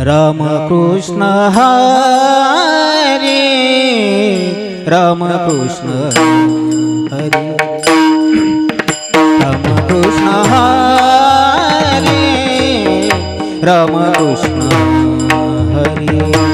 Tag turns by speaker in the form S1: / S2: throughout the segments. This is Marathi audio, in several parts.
S1: रामकृष्ण हरे रामकृष्ण हरे। रामकृष्ण हरे रामकृष्ण हरे।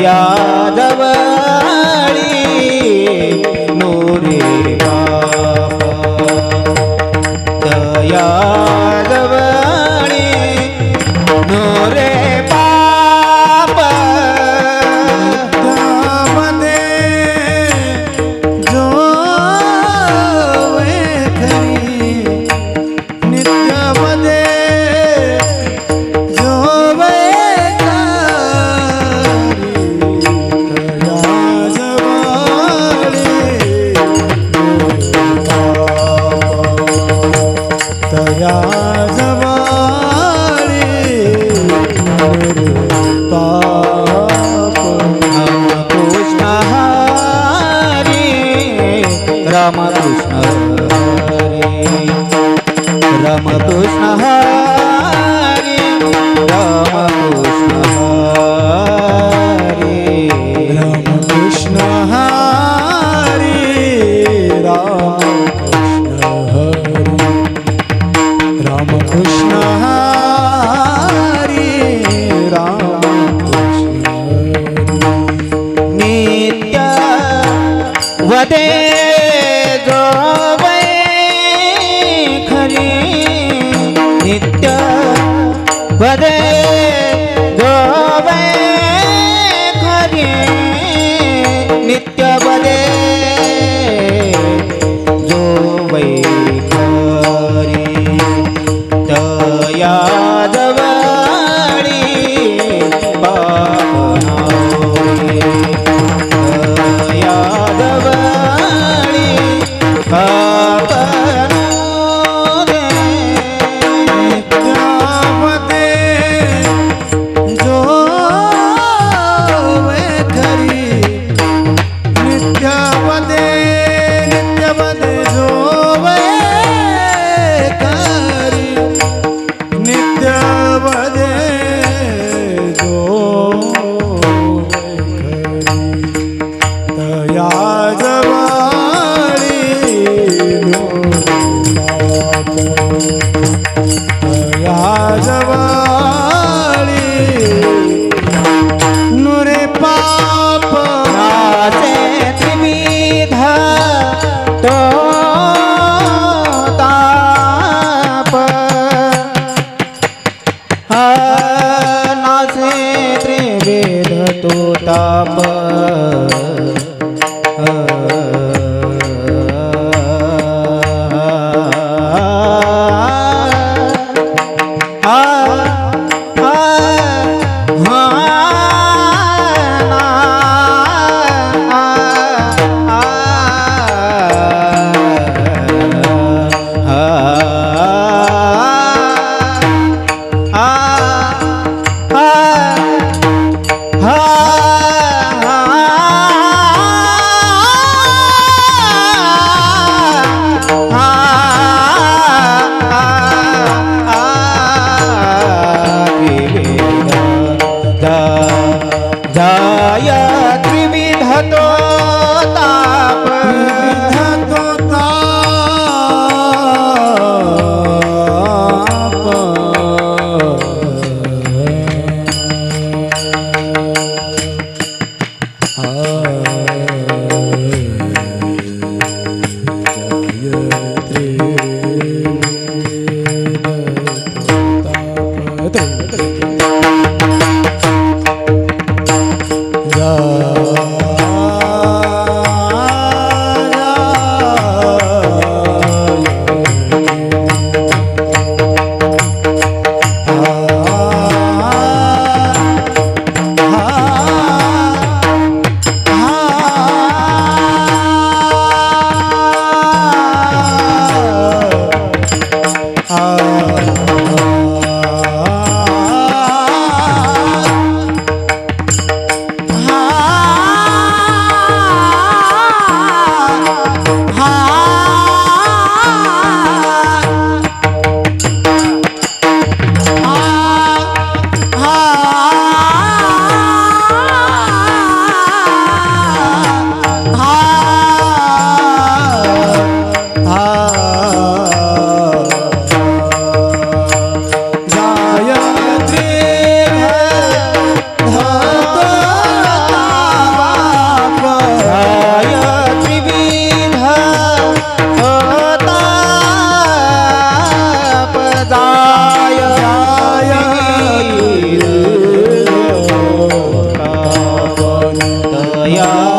S1: या कृष्ण हरे
S2: राम
S1: नित्य वदे खरी नित्य वदे what they તું તાપ
S2: या